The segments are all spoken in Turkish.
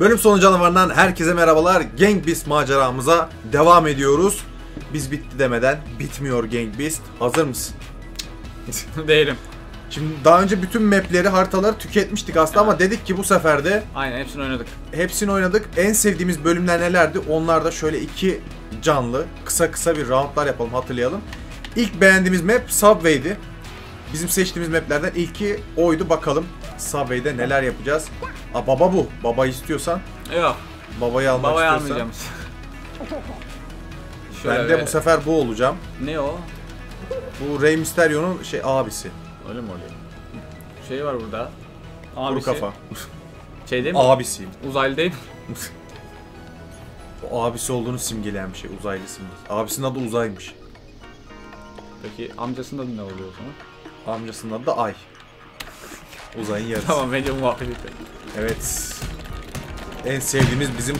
Bölüm sonu canavarından herkese merhabalar. Gang Beast maceramıza devam ediyoruz. Biz bitti demeden bitmiyor Gang Beast. Hazır mısın? Değilim. Şimdi daha önce bütün mapleri, haritaları tüketmiştik aslında ama dedik ki bu sefer de Aynen hepsini oynadık. hepsini oynadık. En sevdiğimiz bölümler nelerdi? Onlar da şöyle iki canlı, kısa kısa bir roundlar yapalım, hatırlayalım. İlk beğendiğimiz map Subway'di. Bizim seçtiğimiz maplerden ilki oydu. Bakalım Subway'de neler yapacağız. Aa baba bu. Baba istiyorsan Yok. babayı almak Babayı istiyorsan. almayacağım. Ben de bu sefer bu olacağım. Ne o? Bu Rey Mysterio'nun şey abisi. Öyle mi oluyor? Şey var burada. Kuru Abisi. kafa. Şey değil mi? Abisiyim. Uzaylı değil mi? O abisi olduğunu simgeleyen bir şey. Uzaylı simgesi. Abisinin adı Uzay'mış. Peki amcasının adı ne oluyor o zaman? Amcasının adı da Ay. Uzayın yarısı. Tamam bence muhabbet edelim. Evet. En sevdiğimiz bizim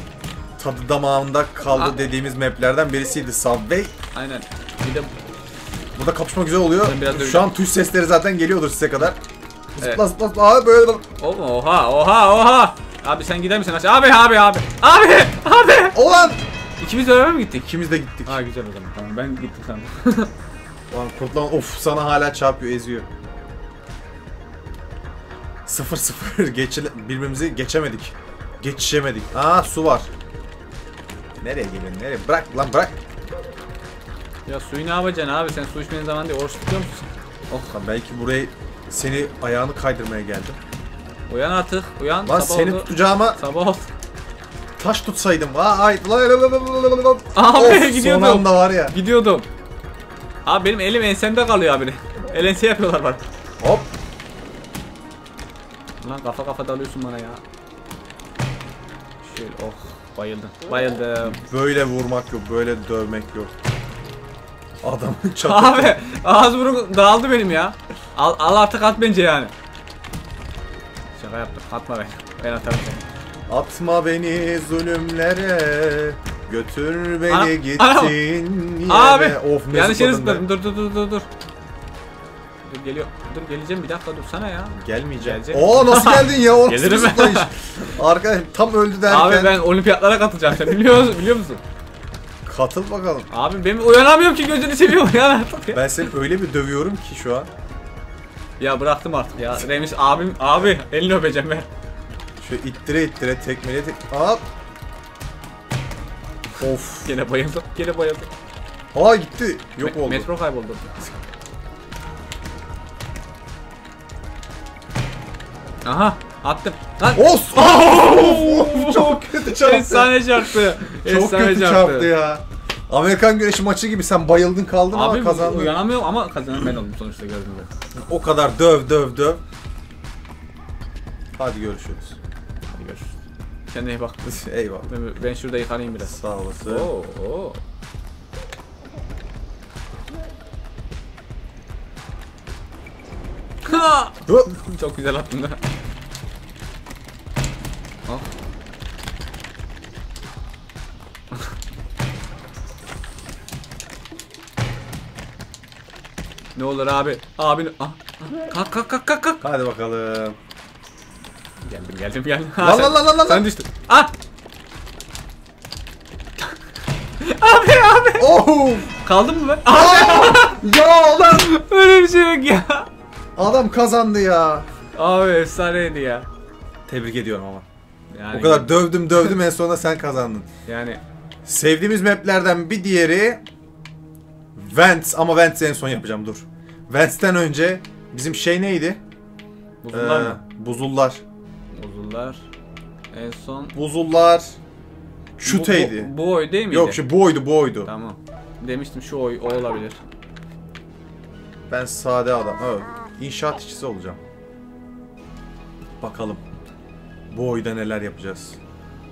tadı damağında kaldı Aa. dediğimiz maplerden birisiydi Subway. Aynen. Bir de Burada kapışma güzel oluyor. Ben biraz Şu döveceğim. an tuş sesleri zaten geliyordur size kadar. Evet. Zıpla zıpla zıpla. Abi böyle Oğlum oha oha oha. Abi sen gider misin aşağı? Abi abi abi. Abi abi. Olan! İkimiz beraber mi gittik? İkimiz de gittik. Ha güzel o zaman. Tamam ben gittim sandım. Ulan kurtulan of sana hala çarpıyor eziyor. Sıfır sıfır geçe birbirimizi geçemedik. Geçişemedik. Aa su var. Nereye geliyorsun nereye? Bırak lan bırak. ya suyu ne yapacaksın abi? Sen su içmenin zaman değil. Oruç tutuyor musun? Oh. Lan belki buraya seni ayağını kaydırmaya geldim. Uyan artık. Uyan. Lan Sabah seni oldu. tutacağıma Sabah oldu. taş tutsaydım. Lan lan. Abi Of, gidiyordum. Son anda var ya. Gidiyordum. Abi benim elim ensemde kalıyor abi. El ense yapıyorlar bak. Hop. Lan kafa kafa dalıyorsun bana ya. Şöyle oh bayıldım. Bayıldım. Böyle vurmak yok, böyle dövmek yok. Adamın çatı. abi ağız burun dağıldı benim ya. Al, al artık at bence yani. Şaka yaptım. Atma beni. Ben atarım seni. Atma beni zulümlere. Götür beni Ana- gittin ana- yere. Abi Of ne yanlış yere zıpladım. Dur dur dur dur dur. Dur geliyor. Dur geleceğim bir dakika dursana ya. Gelmeyeceğim. Gelecek. Oo nasıl geldin ya? O Gelirim. zıplayış? Arka tam öldü derken. Abi ben olimpiyatlara katılacağım sen biliyor musun? Biliyor musun? Katıl bakalım. Abi ben uyanamıyorum ki gözünü seviyorum ya artık ya. Ben seni öyle bir dövüyorum ki şu an. Ya bıraktım artık ya. Remis abim abi elini öpeceğim ben. Şöyle ittire ittire tekmele tek... Hop. Of. Gene bayıldım. Gene bayıldım. Aa gitti. Yok Me- oldu. Metro kayboldu. Aha attım. Lan. Of! Of! Çok kötü çarptı. Efsane çarptı. Çok Efsane kötü çarptı ya. Amerikan güreşi maçı gibi sen bayıldın kaldın Abi ama kazandın. uyanamıyorum ama kazanan ben oldum sonuçta gördüğünüz gibi. O kadar döv döv döv. Hadi görüşürüz. Hadi görüşürüz. Kendine iyi bak. Eyvallah. Ben, ben şurada yıkanayım biraz. Sağ olasın. Oo, oo. Ha! Çok güzel attın da. Al. ne olur abi? Abi ah, ah, kalk kalk kalk kalk kalk. Hadi bakalım. Geldim geldim geldim. Lan Ha, sen- lan lan lan lan. Sen düştün. Ah! abi abi. Oh! Kaldın mı ben? ya lan! Öyle bir şey yok ya. Adam kazandı ya. Abi efsaneydi ya. Tebrik ediyorum ama. Yani, O kadar dövdüm dövdüm en sonunda sen kazandın. Yani Sevdiğimiz maplerden bir diğeri Vents ama Vents'i en son yapacağım dur. Vents'ten önce bizim şey neydi? buzullar Ee, mı? Buzullar. Buzullar. En son Buzullar. Şuteydi. Bu, bu, bu oy değil miydi? Yok şu bu oydu bu oydu. Tamam. Demiştim şu oy o olabilir. Ben sade adam. Evet. İnşaat işçisi olacağım. Bakalım. Bu oyda neler yapacağız.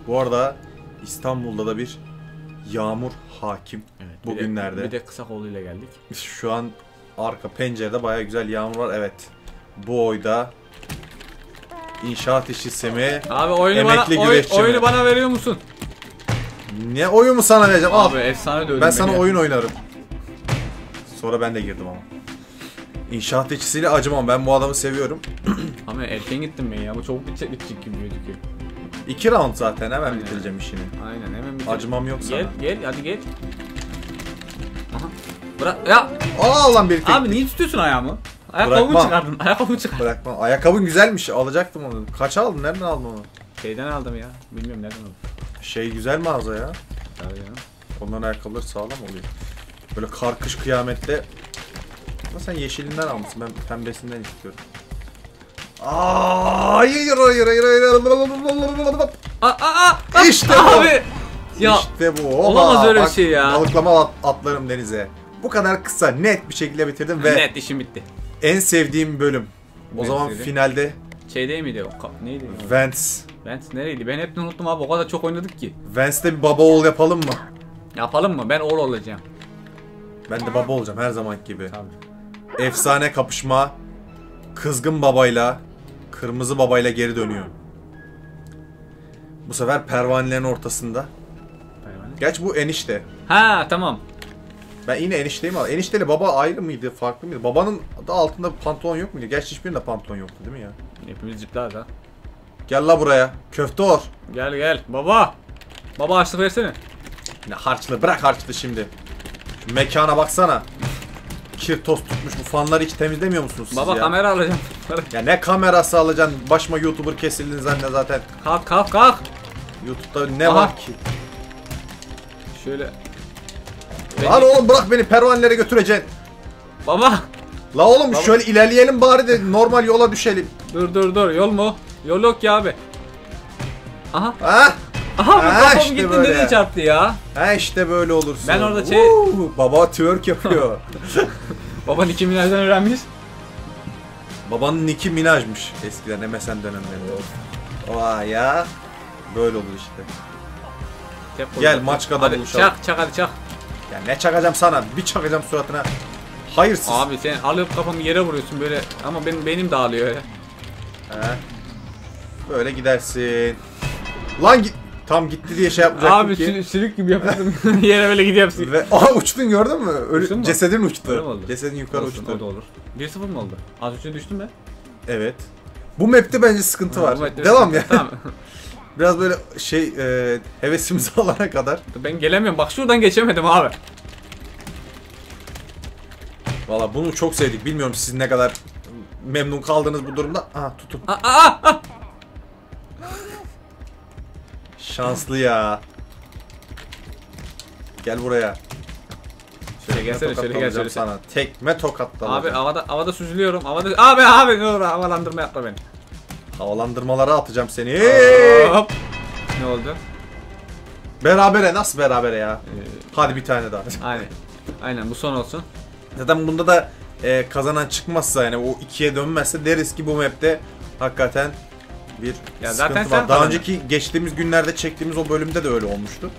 Bu arada İstanbul'da da bir yağmur hakim. Evet. bir de- Bugünlerde. Bir de kısa koluyla geldik. Şu an arka pencerede baya güzel yağmur var. Evet. Bu oyda inşaat işçisi mi? Abi oyunu Emekli bana oy, güreşçi mi? oyunu bana veriyor musun? Ne oyunu sana vereceğim? Al. Abi efsane dövdün Ben sana ya. oyun oynarım. Sonra ben de girdim ama. İnşaat işçisiyle acımam. Ben bu adamı seviyorum. Ama erken gittim ben ya. Bu çabuk bitecek bitecek gibi gözüküyor. İki round zaten hemen Aynen. bitireceğim işini. Aynen hemen bitir. Acımam yok sana. Gel gel hadi gel. Aha. Bırak ya Aa lan birlikte abi niye tutuyorsun ayağımı? Ayakkabımı çıkardın. Ayakkabımı çıkardın. Bırakma. Ayakkabın güzelmiş. Alacaktım onu. Kaç aldın? Nereden aldın onu? Şeyden aldım ya. Bilmiyorum nereden aldım. Şey güzel mağaza ya. Tabii canım. Onların ayakkabıları sağlam oluyor. Böyle kar kış kıyamette. Ama sen yeşilinden almışsın. Ben pembesinden istiyorum. Aa, hayır hayır hayır hayır. Aa aa aa. İşte bu. Abi. Ya işte bu. Oba. olamaz öyle bir şey ya. Balıklama at- atlarım denize. Bu kadar kısa net bir şekilde bitirdim ve net işim bitti. en sevdiğim bölüm. O zaman sevdin? finalde Şey değil miydi o? Neydi? Vance. Vance nereydi? Ben hep unuttum abi. O kadar çok oynadık ki. Vance'de bir baba oğul yapalım mı? Yapalım mı? Ben oğul olacağım. Ben de baba olacağım her zaman gibi. Tabii. Efsane kapışma. Kızgın babayla kırmızı babayla geri dönüyor. Bu sefer pervanelerin ortasında. Gerçi bu enişte. Ha tamam. Ben yine enişteyim ama enişteyle baba ayrı mıydı, farklı mıydı? Babanın da altında pantolon yok muydu? Gerçi hiçbirinde pantolon yoktu değil mi ya? Hepimiz zıplarız ha. Gel la buraya. Köfte or. Gel gel. Baba. Baba açlık versene. Ne harçlı bırak harçlı şimdi. Şu mekana baksana. Kir toz tutmuş bu fanları hiç temizlemiyor musunuz siz Baba ya? kamera alacağım. Ya ne kamerası alacaksın? Başıma YouTuber kesildin zanne zaten. kalk kalk kalk. YouTube'da ne Aha. var ki? Şöyle. Lan oğlum bırak beni pervanelere götüreceksin. Baba. La oğlum Baba. şöyle ilerleyelim bari de normal yola düşelim. Dur dur dur. Yol mu? Yol yok ki abi. Aha. Ha? Aha Ha, kafam işte gitti böyle. nereye çarptı ya? Ha işte böyle olursun. Ben orada şey- Uuu, baba twerk yapıyor. Baba Nicki Minaj'dan öğrenmiş. Babanın Nicki Minaj'mış eskiden MSN dönemlerinde. Vay ya. Böyle olur işte. Gel, kolum. Maçka'da Hadi buluşalım. çak çak hadi çak. Ya ne çakacağım sana? Bir çakacağım suratına. Hayırsız. Abi sen alıp kafamı yere vuruyorsun böyle ama benim benim dağılıyor öyle. He. Böyle gidersin. Lan git. Tam gitti diye şey yapacaktım Abi ki. sülük, sülük gibi yapıyorsun. yere böyle gidiyorsun. Ve aha uçtun gördün mü? Ölü, Uçtun mu? cesedin Öyle mi uçtu. oldu? Cesedin yukarı Olsun, uçtu. O da olur. 1-0 mı oldu? Az önce düştüm ben. Evet. Bu map'te bence sıkıntı var. Bu maçta- Devam ya. Tamam. Biraz böyle şey e, hevesimizi alana kadar. ben gelemiyorum. Bak şuradan geçemedim abi. Valla bunu çok sevdik. Bilmiyorum siz ne kadar memnun kaldınız bu durumda. Aha tutun. Aa, aa, aa. Şanslı ya. Gel buraya. Şöyle gelsene şöyle gel şöyle. sana. Tekme tokat Abi havada havada süzülüyorum. Havada abi abi ne olur havalandırma yapma beni. Havalandırmalara atacağım seni. Hop. Ne oldu? Berabere nasıl berabere ya? Ee, Hadi bir tane daha. aynen. Aynen bu son olsun. Zaten bunda da e, kazanan çıkmazsa yani o ikiye dönmezse deriz ki bu map'te hakikaten bir Ya sıkıntı zaten var. sen Daha kazandın. önceki geçtiğimiz günlerde çektiğimiz o bölümde de öyle olmuştu.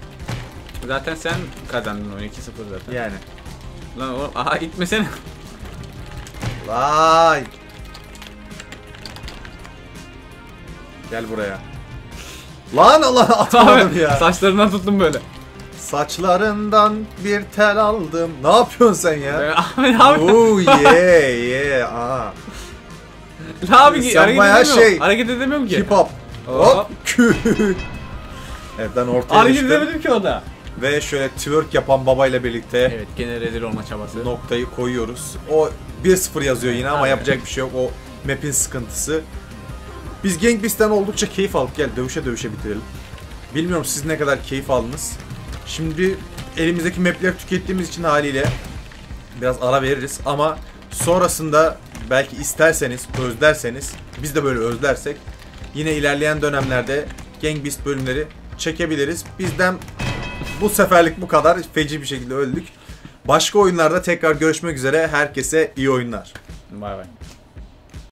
Zaten sen kazandın o 2-0 zaten. Yani. Lan oğlum aha itmesene. Vay. Gel buraya. Lan Allah atamadım ya. Saçlarından tuttum böyle. Saçlarından bir tel aldım. Ne yapıyorsun sen ya? Abi ne abi? Oo yeah yeah. Aa. Ne abi Sen hareket bayağı edemiyorum. şey- Hareket edemiyorum ki. Hip hop. Hop. Evet ben ortaya Hareket düştüm. edemedim ki o da. Ve şöyle twerk yapan babayla birlikte Evet gene rezil olma çabası. noktayı koyuyoruz. O 1-0 yazıyor yine ama Abi. yapacak bir şey yok. O map'in sıkıntısı. Biz Gang Beast'ten oldukça keyif aldık. Gel dövüşe dövüşe bitirelim. Bilmiyorum siz ne kadar keyif aldınız. Şimdi elimizdeki map'leri tükettiğimiz için haliyle biraz ara veririz ama sonrasında belki isterseniz, özlerseniz, biz de böyle özlersek yine ilerleyen dönemlerde Gang Beast bölümleri çekebiliriz. Bizden bu seferlik bu kadar. Feci bir şekilde öldük. Başka oyunlarda tekrar görüşmek üzere. Herkese iyi oyunlar. Bay bay.